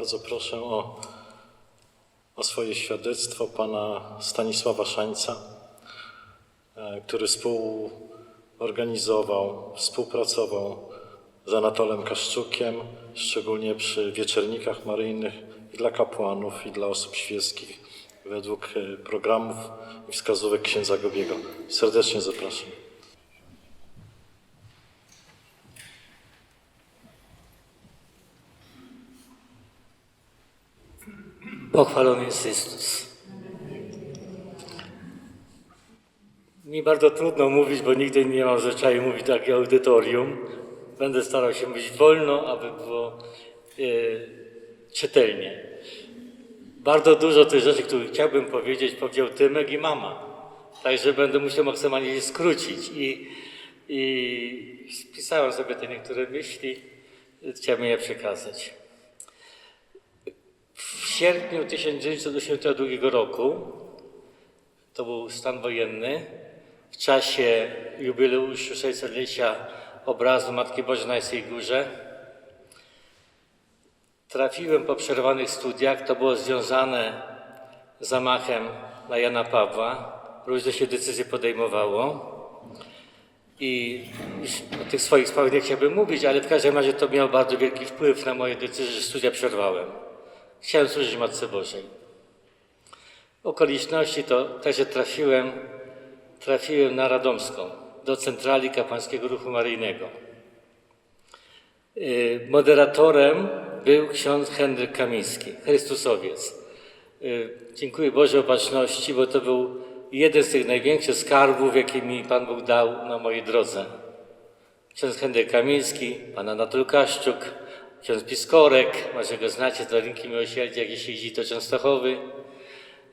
Bardzo proszę o, o swoje świadectwo pana Stanisława Szańca, e, który współorganizował, współpracował z Anatolem Kaszczukiem, szczególnie przy wieczernikach maryjnych i dla kapłanów, i dla osób świeckich, według e, programów i wskazówek księdza Gobiego. Serdecznie zapraszam. Pochwalony jest Chrystus. Mi bardzo trudno mówić, bo nigdy nie mam zwyczaju mówić tak jak audytorium. Będę starał się mówić wolno, aby było e, czytelnie. Bardzo dużo tych rzeczy, które chciałbym powiedzieć, powiedział Tymek i mama. Także będę musiał maksymalnie je skrócić. I, i spisałem sobie te niektóre myśli, chciałbym je przekazać. Sierpniu 1982 roku, to był stan wojenny, w czasie jubileuszu 600-lecia obrazu Matki Bożej na Jasnej Górze, trafiłem po przerwanych studiach, to było związane z zamachem na Jana Pawła, różne się decyzje podejmowało. I o tych swoich sprawach nie chciałbym mówić, ale w każdym razie to miało bardzo wielki wpływ na moje decyzje, że studia przerwałem. Chciałem służyć Matce Bożej. Okoliczności to także trafiłem, trafiłem na Radomską, do Centrali Kapłańskiego Ruchu Maryjnego. Y, Moderatorem był ksiądz Henryk Kamiński, Chrystusowiec. Y, Dziękuję Boże Opatrzności, bo to był jeden z tych największych skarbów, jakie mi Pan Bóg dał na mojej drodze. Ksiądz Henryk Kamiński, pan Anatol Kaszczuk, ksiądz Piskorek, może go znacie, z Dolinki Miłosierdzia, gdzieś jeździ do Częstochowy.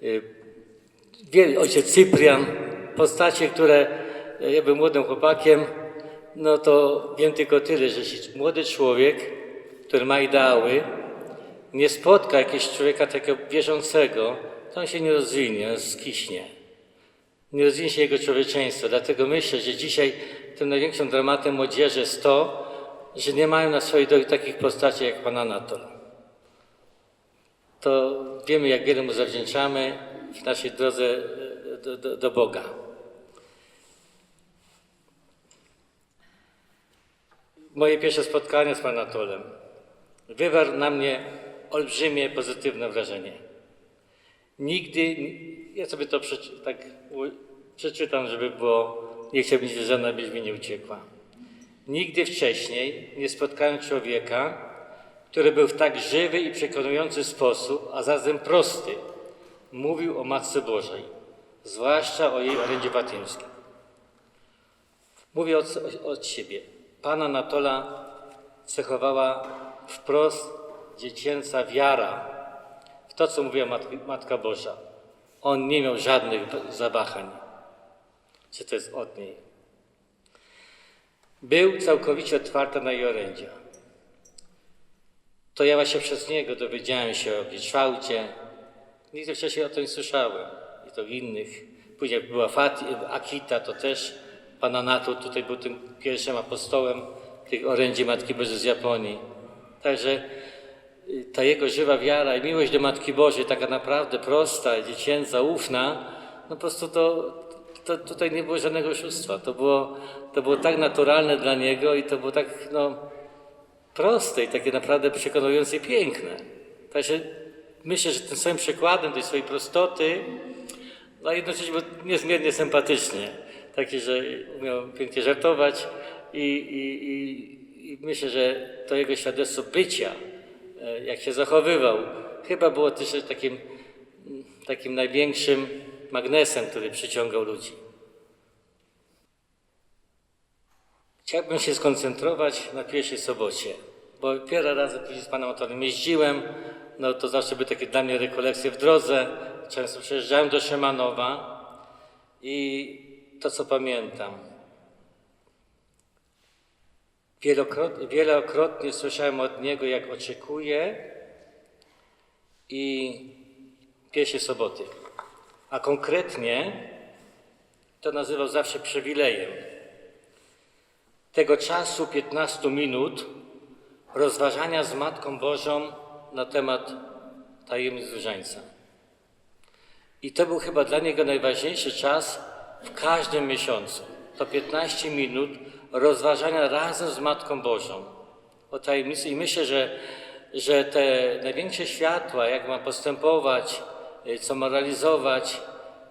Y, ojciec Cyprian, postacie, które y, ja byłem młodym chłopakiem, no to wiem tylko tyle, że jeśli młody człowiek, który ma ideały, nie spotka jakiegoś człowieka takiego wierzącego, to on się nie rozwinie, on skiśnie nie rozwinie się jego człowieczeństwo. Dlatego myślę, że dzisiaj tym największym dramatem młodzieży jest to, że nie mają na swojej drodze takich postaci jak Pan Anatol. To wiemy, jak wiele mu zawdzięczamy w naszej drodze e, do, do, do Boga. Moje pierwsze spotkanie z Panem Anatolem wywarł na mnie olbrzymie pozytywne wrażenie. Nigdy, ja sobie to przeczy, tak przeczytam, żeby było, nie chciałbym, żeby żadna mi nie uciekła. Nigdy wcześniej nie spotkałem człowieka, który był w tak żywy i przekonujący sposób, a zarazem prosty, mówił o Matce Bożej, zwłaszcza o jej orędzie fatymskim. Mówię od, od siebie. Pana Anatola cechowała wprost dziecięca wiara w to, co mówiła Matka Boża. On nie miał żadnych zawahań, czy to jest od niej. Był całkowicie otwarty na jej orędzia. To ja właśnie przez niego dowiedziałem się o Kształcie. Nigdy wcześniej o tym słyszałem. I to innych. Później była Fati, Akita, to też Pan Anato tutaj był tym pierwszym apostołem tych orędzi Matki Bożej z Japonii. Także y, ta jego żywa wiara i miłość do Matki Bożej, taka naprawdę prosta, dziecięca, ufna, no po prostu to, to tutaj nie było żadnego oszustwa. To było, to było tak naturalne dla niego i to było tak no, proste i takie naprawdę przekonujące i piękne. Także myślę, że tym swoim przykładem tej swojej prostoty, no jednocześnie był niezmiernie sympatycznie. Taki, że umiał pięknie żartować i, i, i, i myślę, że to jego świadectwo bycia, e, jak się zachowywał, chyba było też takim, takim największym magnesem, który przyciągał ludzi. Chciałbym się skoncentrować na pierwszej sobocie, bo pierwszy raz później z Panem Antonem jeździłem, no to zawsze były takie dla mnie rekolekcje w drodze, często przejeżdżałem do Szymanowa i to, co pamiętam, wielokrotnie, wielokrotnie słyszałem od niego, jak oczekuje i pierwszej soboty, a konkretnie to nazywał zawsze przywilejem tego czasu 15 minut rozważania z Matką Bożą na temat tajemnic różańca. I to był chyba dla niego najważniejszy czas w każdym miesiącu. To 15 minut rozważania razem z Matką Bożą o tajemnicy. I myślę, że, że te największe światła, jak ma postępować, co ma realizować,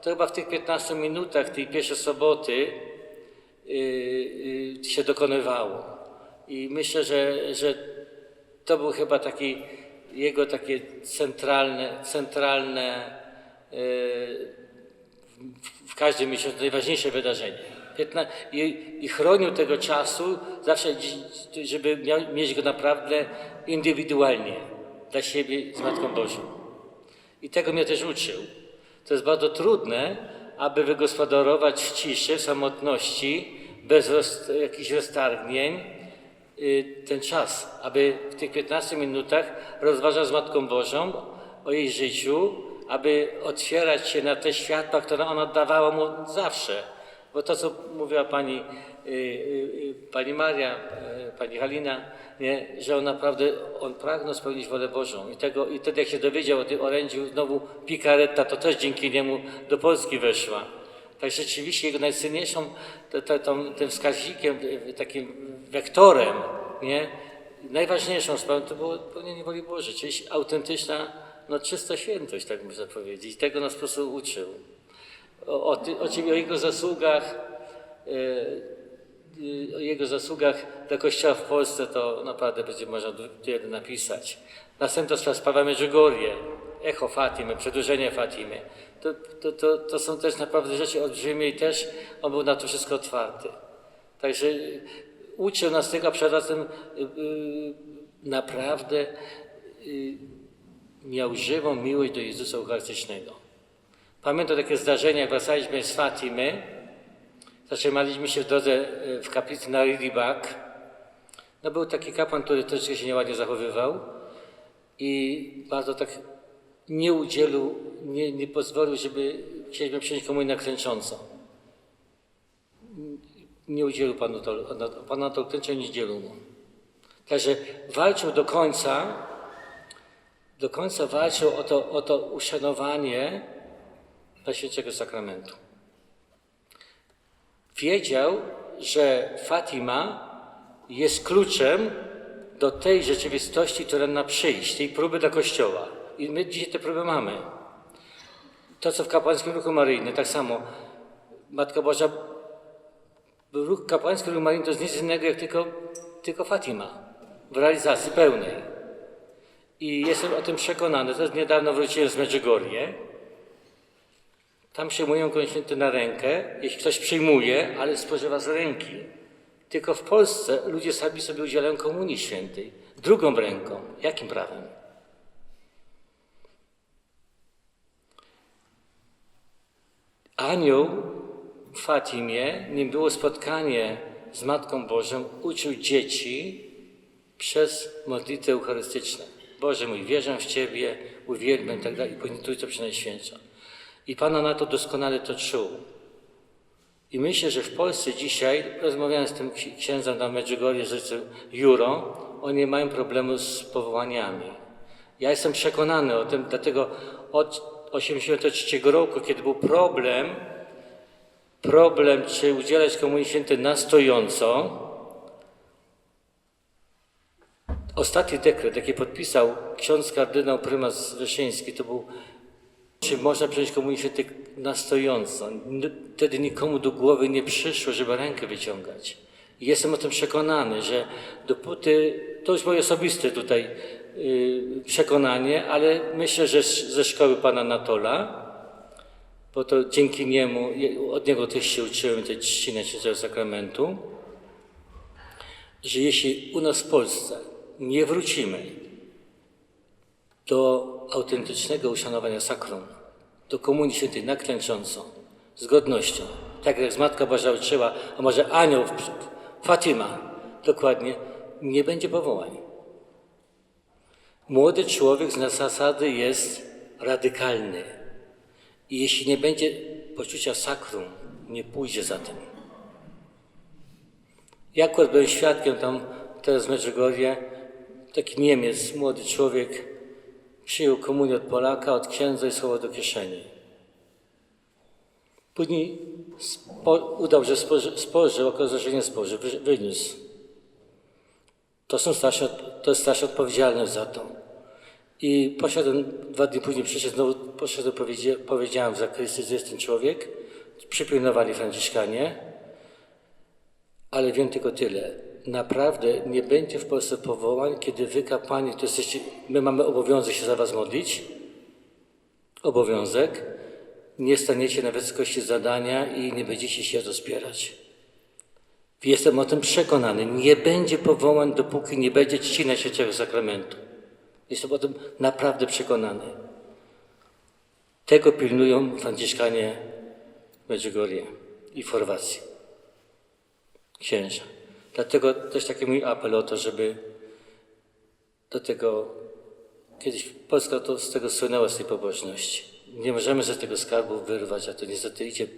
to chyba w tych 15 minutach tej pierwszej soboty y, y, się dokonywało. I myślę, że, że to był chyba taki jego takie centralne, centralne y, w, każdym miesiącu najważniejsze wydarzenie. I, I chronił tego czasu zawsze, żeby miał, mieć go naprawdę indywidualnie dla siebie z Matką Bożą. I tego mnie też uczył. To jest bardzo trudne, aby wygospodarować w ciszy, w samotności, bez jakichś roztargnień, y, ten czas, aby w tych 15 minutach rozważać z Matką Bożą o jej życiu, aby otwierać się na te światła, które ona dawała mu zawsze. Bo to, co mówiła pani, y, y, y, pani Maria, pani Halina, nie, że on naprawdę, on pragnął spełnić wolę Bożą. I, tego, I wtedy, jak się dowiedział o tym orędziu, znowu pikareta, to też dzięki niemu do Polski weszła. Tak rzeczywiście jego najcenniejszą, to, to, tą- tym wskaźnikiem, takim wektorem, nie, najważniejszą sprawą to było pełnienie woli Bożej, czyli autentyczna, no czysta świętość, tak można powiedzieć. I tego nas po prostu uczył. O, o, ty, o, o jego zasługach, y, y, o jego zasługach dla Kościoła w Polsce to naprawdę będzie można wiele napisać. Następna sprawa, sprawa Medjugorje, echo Fatimy, przedłużenie Fatimy. To, to, to, to są też naprawdę rzeczy olbrzymie i też on był na to wszystko otwarty. Także y, uczył nas tego, a przede wszystkim y, y, naprawdę y, miał żywą miłość do Jezusa Eucharystycznego. Pamiętam takie zdarzenie, jak wracaliśmy z Fatimy, zatrzymaliśmy się w drodze e, w kaplicy na Ridibak. No był taki kapłan, który troszeczkę się nieładnie zachowywał i bardzo tak nie udzielił, nie, nie pozwolił, żeby chcieliśmy przyjąć komunię na klęcząco. Nie udzielił Panu to, Pan na to klęczę nie udzielił mu. Także walczył do końca, do końca walczył o to, o to uszanowanie Najświętszego Sakramentu. Wiedział, że Fatima jest kluczem do tej rzeczywistości, która ma przyjść, tej próby dla Kościoła. I my dzisiaj te próby mamy. To, co w kapłańskim ruchu maryjnym, tak samo Matka Boża, ruch kapłański ruch maryjny to jest nic innego jak tylko, tylko Fatima w realizacji pełnej. I jestem o tym przekonany. Teraz niedawno wróciłem z Medjugorje. Tam przyjmują Koń Święty na rękę, jeśli ktoś przyjmuje, ale spożywa z ręki. Tylko w Polsce ludzie sami sobie udzielają Komunii Świętej. Drugą ręką. Jakim prawem? Anioł w Fatimie, nim było spotkanie z Matką Bożą, uczył dzieci przez modlitwy eucharystyczne. Boże mój, wierzę w Ciebie, uwielbiam i tak dalej, i później Trójco Przenajświętsza. I Pana na to doskonale to czuł. I myślę, że w Polsce dzisiaj, rozmawiałem z tym ksi- księdzem na Medjugorje, z Juro, oni mają problemu z powołaniami. Ja jestem przekonany o tym, dlatego od 1983 roku, kiedy był problem, problem, czy udzielać Komunii Świętej na stojąco, Ostatni dekret, jaki podpisał ksiądz kardynał prymas Wyszyński, to był, czy można przyjąć komunię świętą na stojąco. Wtedy nikomu do głowy nie przyszło, żeby rękę wyciągać. I jestem o tym przekonany, że dopóty, to już moje osobiste tutaj yy, przekonanie, ale myślę, że ze szkoły pana Anatola, bo to dzięki niemu, od niego też się uczyłem tej czci Najświętszego Sakramentu, że jeśli u nas w Polsce nie wrócimy do autentycznego uszanowania sakrum, do komunii świętej na klęcząco, z godnością, tak jak z Matka Boża uczyła, a może anioł, Fatima, dokładnie, nie będzie powołań. Młody człowiek z zasady jest radykalny i jeśli nie będzie poczucia sakrum, nie pójdzie za tym. Ja akurat byłem świadkiem tam teraz w Medjugorje, taki Niemiec, młody człowiek, Przyjął komunię od Polaka, od księdza i schował do kieszeni. Później spo, udał, że spoży, spożył, okazało że nie spożył, wy- wyniósł. To, są od- to jest starszy odpowiedzialny za to. I poszedłem, dwa dni później przyszedł, znowu poszedłem, powiedzia, powiedziałem w zakrystii, że jest ten człowiek. Przypilnowali Franciszkanie. Ale wiem tylko tyle. Naprawdę nie będzie w Polsce powołań, kiedy wy, kapłani, to jesteście, my mamy obowiązek się za was modlić. Obowiązek. Nie staniecie na wysokości zadania i nie będziecie się rozpierać. Jestem o tym przekonany. Nie będzie powołań, dopóki nie będzie czci Najświętszego Sakramentu. Jestem o tym naprawdę przekonany. Tego pilnują Franciszkanie Medjugorje i w Chorwacji. Księża. Dlatego też taki mój apel o to, żeby do tego, kiedyś Polska to z tego słynęła, z tej pobożności. Nie możemy ze tego skarbu wyrwać, a to niestety idzie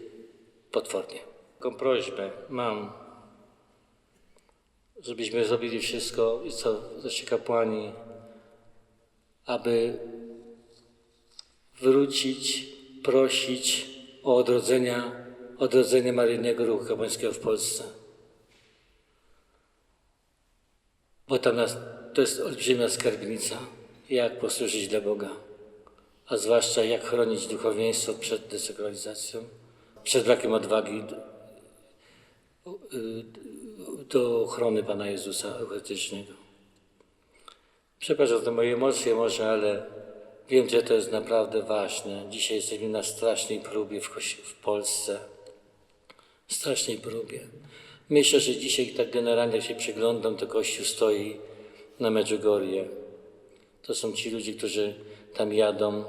potwornie. Taką prośbę mam, żebyśmy zrobili wszystko i co, nasi kapłani, aby wrócić, prosić o odrodzenia, odrodzenie maryjnego ruchu kapłańskiego w Polsce. Bo tam nas, to jest olbrzymia skarbnica, jak posłużyć dla Boga, a zwłaszcza jak chronić duchowieństwo przed desekularizacją, przed brakiem odwagi do, do ochrony Pana Jezusa Eucharystycznego. Przepraszam za moje emocje może, ale wiem, że to jest naprawdę ważne. Dzisiaj jesteśmy na strasznej próbie w, w Polsce. Strasznej próbie. Myślę, że dzisiaj tak generalnie jak się przyglądam, to Kościół stoi na Medjugorje. To są ci ludzie, którzy tam jadą,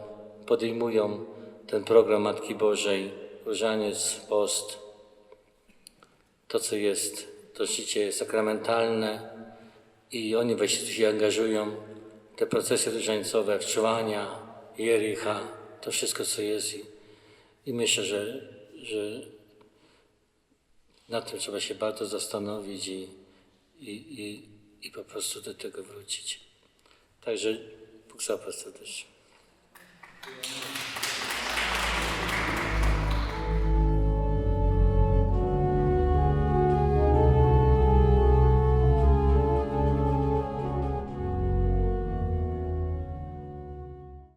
podejmują ten program Matki Bożej, różaniec, post. To, co jest, to życie sakramentalne i oni właśnie tu się angażują. Te procesy różańcowe, wczuwania, Jericha, to wszystko, co jest. I myślę, że, że nad tym trzeba się bardzo zastanowić i, i, i, i po prostu do tego wrócić. Także Bóg zapłać serdecznie.